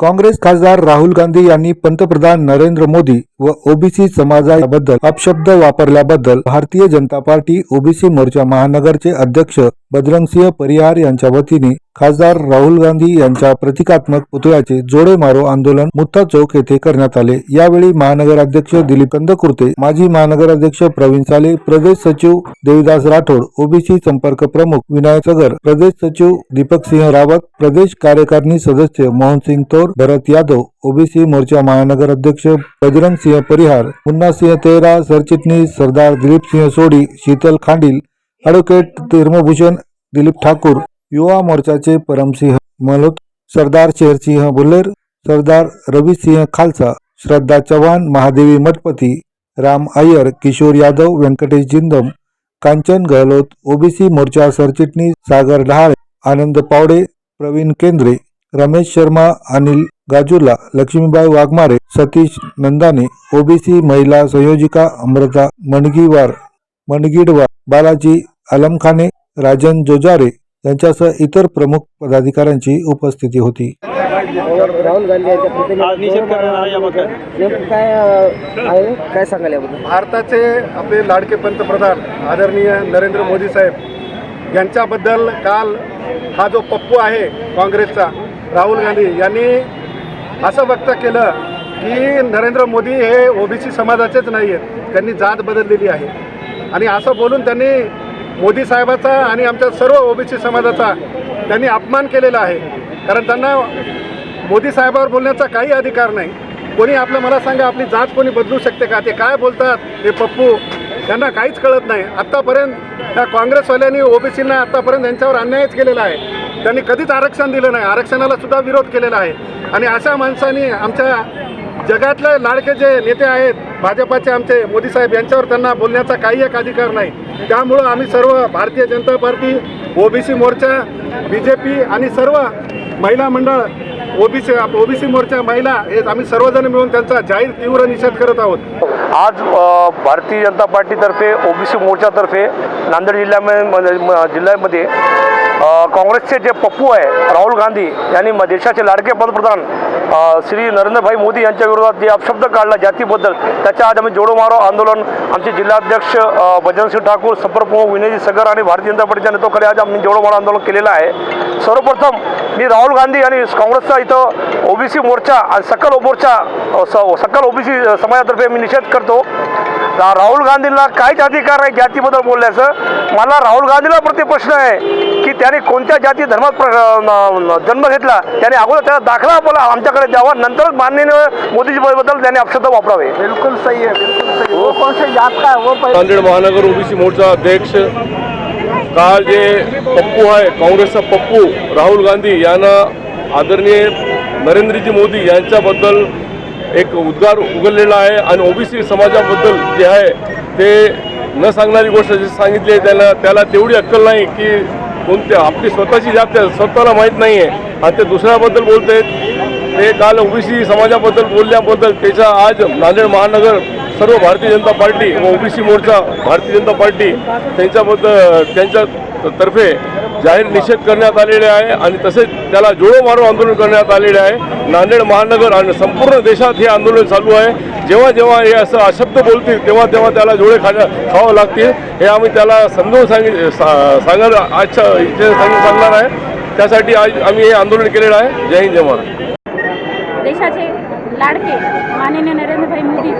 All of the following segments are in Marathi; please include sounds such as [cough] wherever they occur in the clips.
काँग्रेस खासदार राहुल गांधी यांनी पंतप्रधान नरेंद्र मोदी व ओबीसी समाजाबद्दल अपशब्द वापरल्याबद्दल भारतीय जनता पार्टी ओबीसी मोर्चा महानगरचे अध्यक्ष बजरंगसिंह परिहार यांच्या वतीने खासदार राहुल गांधी यांच्या प्रतिकात्मक पुतळ्याचे जोडे मारो आंदोलन मुत्ता चौक येथे करण्यात आले. यावेळी महानगराध्यक्ष दिलीप कंदकुर्ते माजी महानगराध्यक्ष प्रवीण साले प्रदेश सचिव देवीदास राठोड ओबीसी संपर्क प्रमुख विनायक सगर प्रदेश सचिव दीपक सिंह रावत प्रदेश कार्यकारिणी सदस्य मोहन सिंग तोर भरत यादव ओबीसी मोर्चा महानगर अध्यक्ष बजरंग सिंह परिहार मुन्ना सिंह तेरा सरचिटणीस सरदार दिलीप सिंह सोडी शीतल खांडील ॲडव्होकेट धर्मभूषण दिलीप ठाकूर युवा मोर्चाचे परमसिंह मलोत सरदार शेरसिंह बुल्लेर सरदार रविसिंह खालसा श्रद्धा चव्हाण महादेवी मठपती राम अय्यर किशोर यादव व्यंकटेश जिंदम कांचन गहलोत ओबीसी मोर्चा सरचिटणीस सागर डहाळे आनंद पावडे प्रवीण केंद्रे रमेश शर्मा अनिल गाजूला लक्ष्मीबाई वाघमारे सतीश नंदाने ओबीसी महिला संयोजिका अमृता मणगीवार मणगीडवार बालाजी आलमखाने राजन जोजारे यांच्यासह इतर प्रमुख पदाधिकाऱ्यांची उपस्थिती होती. राहुल गांधी काय आहे काय सांगाल याबद्दल भारताचे आपले लाडके पंतप्रधान आदरणीय नरेंद्र मोदी साहेब यांच्याबद्दल काल हा जो पप्पू आहे काँग्रेसचा राहुल गांधी यांनी असं व्यक्त केलं की नरेंद्र मोदी हे ओबीसी समाजाचेच नाही आहेत. त्यांनी जात बदललेली आहे. आणि असं बोलून त्यांनी मोदी साहेबाचा आणि आमच्या सर्व ओबीसी समाजाचा त्यांनी अपमान केलेला आहे. कारण त्यांना मोदी साहेबावर बोलण्याचा काही अधिकार नाही. कोणी आपलं मला सांगा आपली जात कोणी बदलू शकते का? ते काय बोलतात? हे पप्पू त्यांना काहीच कळत नाही. आत्तापर्यंत त्या काँग्रेसवाल्यांनी ओबीसींना आत्तापर्यंत त्यांच्यावर अन्यायच केलेला आहे. त्यांनी कधीच आरक्षण दिलं नाही. आरक्षणाला सुद्धा विरोध केलेला आहे. आणि अशा माणसांनी आमच्या जगातले लाडके जे नेते आहेत भाजपाचे आमचे मोदी साहेब यांच्यावर त्यांना बोलण्याचा काही एक अधिकार नाही. त्यामुळं आम्ही सर्व भारतीय जनता पार्टी ओबीसी मोर्चा बी जे पी आणि सर्व महिला मंडळ ओबीसी ओबीसी मोर्चा महिला हे आम्ही सर्वजण मिळून त्यांचा जाहीर तीव्र निषेध करत आहोत. आज भारतीय जनता पार्टीतर्फे ओबीसी मोर्चातर्फे नांदेड जिल्ह्यामध्ये म- जिल्ह्यामध्ये काँग्रेसचे जे पप्पू आहे राहुल गांधी यांनी म- देशाचे लाडके पंतप्रधान श्री नरेंद्रभाई मोदी यांच्या विरोधात जे अपशब्द काढला जातीबद्दल त्याच्या आज आम्ही जोडो मारो आंदोलन आमचे जिल्हाध्यक्ष अ, बजरंगसिंह ठाकूर संपर्कप्रमुख विनयजी सगर आणि भारतीय जनता पार्टीच्या नेतृत्वाखाली आज आम्ही जोडो मारो आंदोलन केलेलं आहे. सर्वप्रथम मी राहुल गांधी आणि काँग्रेसचा इथं ओबीसी मोर्चा आणि सकल मोर्चा स- सकल ओबीसी समाजातर्फे मी निषेध करतो. रा- राहुल गांधींना काहीच अधिकार नाही जातीबद्दल बोलण्याचं मला राहुल गांधीला प्रति प्रश्न आहे की त्याने कोणत्या जाती धर्मात जन्म घेतला? त्याने अगोदर त्याला दाखला आपला आमच्याकडे द्यावा नंतरच माननीय मोदीजीबद्दल त्याने अपशब्द वापरावे. बिलकुल सही आहे बिलकुल सही वो कौन से जात का है वो पहले नांदेड महानगर ओबीसी मोर्चा अध्यक्ष काल जे पप्पू आहे काँग्रेसचा पप्पू राहुल गांधी यांना आदरणीय नरेंद्रजी मोदी यांच्याबद्दल एक उद्गार उघडलेला आहे आणि ओबीसी समाजाबद्दल जे आहे ते न सांगणारी गोष्ट जे सांगितली आहे त्याला त्याला तेवढी अक्कल नाही की कोणत्या आपली स्वतःची जात आहे, स्वतःला माहीत नाही आहे आणि ते दुसऱ्याबद्दल बोलत आहेत ते काल ओबीसी समाजाबद्दल बोलल्याबद्दल त्याचा आज नांदेड महानगर सर्व भारतीय जनता पार्टी व ओबीसी मोर्चा भारतीय जनता पार्टी त्यांच्याबद्दल त्यांच्या तर्फे जाहीर निषेध करण्यात आलेले आहे आणि तसेच त्याला जोडो मारो आंदोलन करण्यात आलेले आहे. नांदेड महानगर आणि संपूर्ण देशात हे आंदोलन चालू आहे. जेव्हा जेव्हा हे असं अशब्द बोलतील तेव्हा तेव्हा त्याला जोडे खाण्या खावं लागतील. हे आम्ही त्याला समजावून सांगित सा- सांगायला आजच्या इथे सांगून सांगणार आहे. त्यासाठी आज आम्ही हे आंदोलन केलेलं आहे. जय हिंद जय महाराष्ट्र. देशाचे लाडके माननीय नरेंद्रभाई मोदी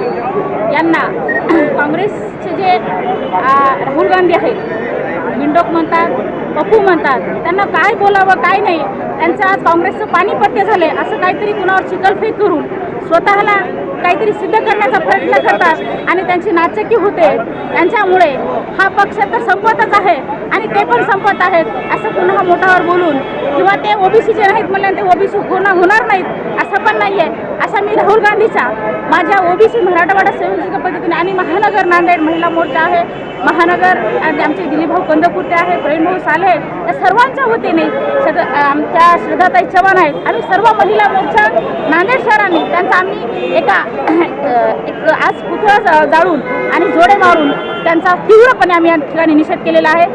यांना [clears throat] काँग्रेसचे जे राहुल गांधी आहेत विंडोक म्हणतात पप्पू म्हणतात. त्यांना काय बोलावं काय नाही. त्यांचं आज काँग्रेसचं पाणीपत्य झाले असं काहीतरी कुणावर चिकलफेक करून स्वतःला काहीतरी सिद्ध करण्याचा प्रयत्न करतात आणि त्यांची नाचकी होते. त्यांच्यामुळे हा पक्ष तर संपतच आहे आणि ते पण संपत आहेत असं पुन्हा मोठावर बोलून. किंवा ते ओबीसीचे नाहीत म्हणले ते ओबीसी होणार होणार नाहीत असं पण नाही आहे अशा मी राहुल गांधीचा माझ्या ओबीसी मराठवाडा संयोजित पद्धतीने आणि महानगर नांदेड महिला मोर्चा आहे महानगर आणि आमचे दिलीपभाऊ कंदकुर्ते आहे प्रेमभाऊ साले आहेत या सर्वांच्या वतीने सग आमच्या श्रद्धाताई चव्हाण आहेत आम्ही सर्व महिला मोर्चा नांदेड शहरांनी त्यांचा आम्ही एका एक आज पुतळा जा- जाळून आणि जोडे मारून त्यांचा तीव्रपणे आम्ही या ठिकाणी निषेध केलेला आहे.